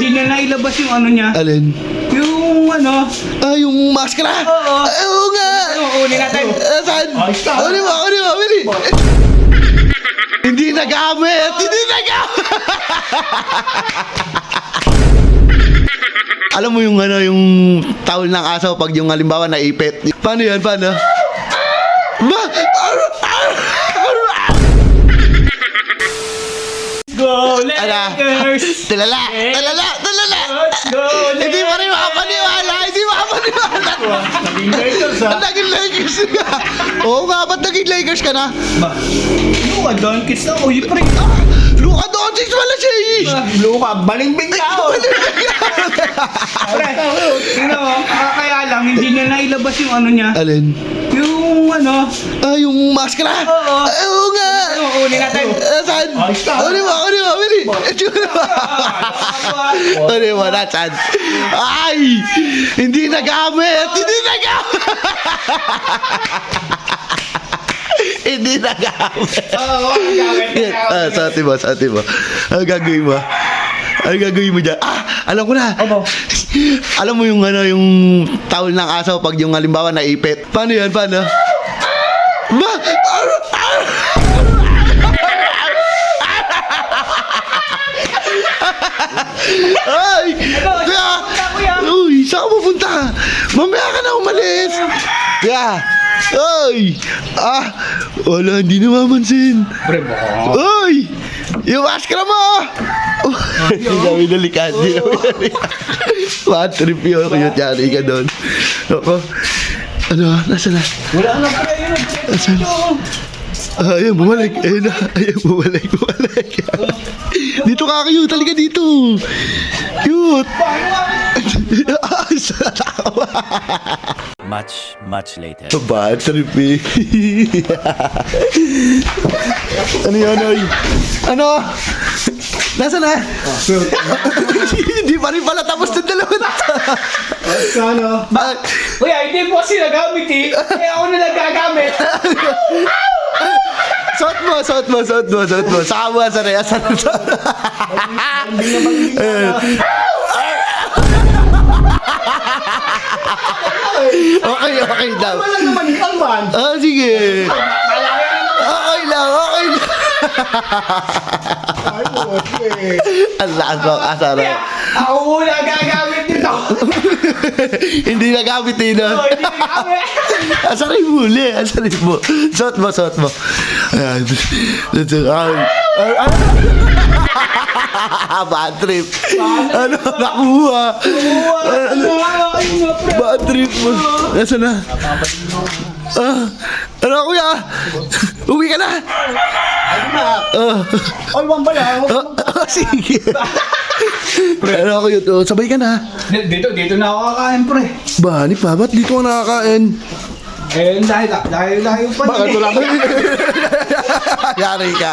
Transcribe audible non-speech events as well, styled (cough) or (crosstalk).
Hindi na nailabas yung ano niya. Alin? Yung ano. Ah, yung maskara? Oo. Ah, oo nga! Ano, kunin natin. Ah, saan? Ay, saan? Kunin mo, kunin mo, bili! (laughs) Hindi nagamit! Hindi nagamit! (laughs) Alam mo yung ano, yung towel ng aso pag yung halimbawa naipit. Paano yan? Paano? Ba? Ala. Tilala! Let's go, Hindi pa rin makapaniwala! Hindi makapaniwala! Naging Lakers ha. Naging Lakers ka! Oo nga, ba't naging Lakers ka na? Ba? Luka Doncic na. Uy, pre. Luka Doncic wala siya eh! Luka, balingbing ka. oh. (laughs) Pre, tingnan mo. ah, Kaya lang, hindi na nailabas yung ano niya. Alin? Yung ano. Ah, yung maskara? Oo. Ah, oo nga! Ano, kunin natin. Ah, saan? Ay, saan? Kunin mo, kunin mo, bili! Kunin mo! Kunin mo, nasaan? Ay! Hindi nagamit! Hindi nagamit! (laughs) Hindi nagamit! Oo, gamit. Ah, sa atin mo, sa atin mo. Ano gagawin mo? Ano gagawin mo dyan? Ah, alam ko na. Ano? Alam mo yung ano, yung towel ng aso pag yung halimbawa naipit. Paano yan? Paano? Ba? Ay! Kuya! kuya? Uy, saan ka pupunta? Mamaya ka na umalis! Kuya! Ay! Ah! Wala, hindi namamansin. Pre, baka. Uy! Yung maskara mo! Hindi namin nalikan. Hindi namin nalikan. Bad trip yun. Kaya tiyari ka doon. Ako. Ano? Nasaan na? Wala na pre, yun. Ah, ayun, bumalik. Ayun na. Ayun, bumalik. Bumalik. dito ka, cute. Halika dito. Cute. Much, much later. Bad trip eh. ano yun, oy? Ano? Nasaan na? Hindi pa rin pala tapos ng dalawa na. Ano? Uy, hindi po kasi nagamit eh. Kaya ako na nagagamit. Suot mo, suot mo, suot mo. Saka mo, sorry, asan na Okay, okay daw. Wala naman yung alwan. Ah, sige. Okay lang, okay lang. Ang lakas mo, asara. Ako muna gagamit nito. (laughs) Hindi nagamit Oh, na. hindi nagamit. Asarin mo uli, asarin mo. Suot mo, suot mo. Ayan. Ay, ay. Bad trip. Ano, nakuha. Ano, bad trip mo. Nasaan na? Ah, ano kuya? Uwi ka na? Ah, Alwan ba lang? ah, sige. Ano kuya to? Sabay ka na. Dito, dito na ako kakain, pre. Bani pa, ba't dito ka nakakain? Eh, dahil, dahil, dahil pa. Bakit wala ka? (laughs) Yari ka.